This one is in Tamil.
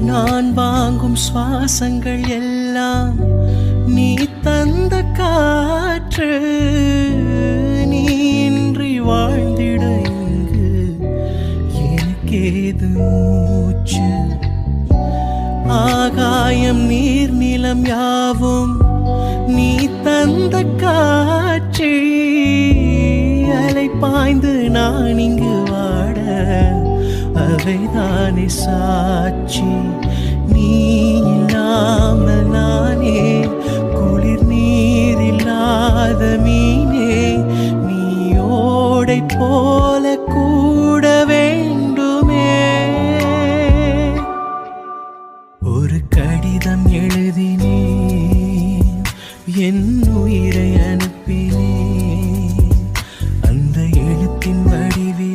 நான் வாங்கும் சுவாசங்கள் எல்லாம் நீ தந்த காற்று நீ இன்றி வாழ்ந்திட இங்கு. எனக்கேது மூச்சு? ஆகாயம் நீர் நிலம் யாவும் நீ தந்த காட்சி அலை பாய்ந்து நான் இங்கு இயேசுவைதானே சாட்சி? நீ இல்லாமல் நானே குளிர் நீர் இல்லாத மீனே நீயோடை போல கூட வேண்டுமே. ஒரு கடிதம் எழுதினே என் உயிரை அனுப்பினே அந்த எழுத்தின் வடிவே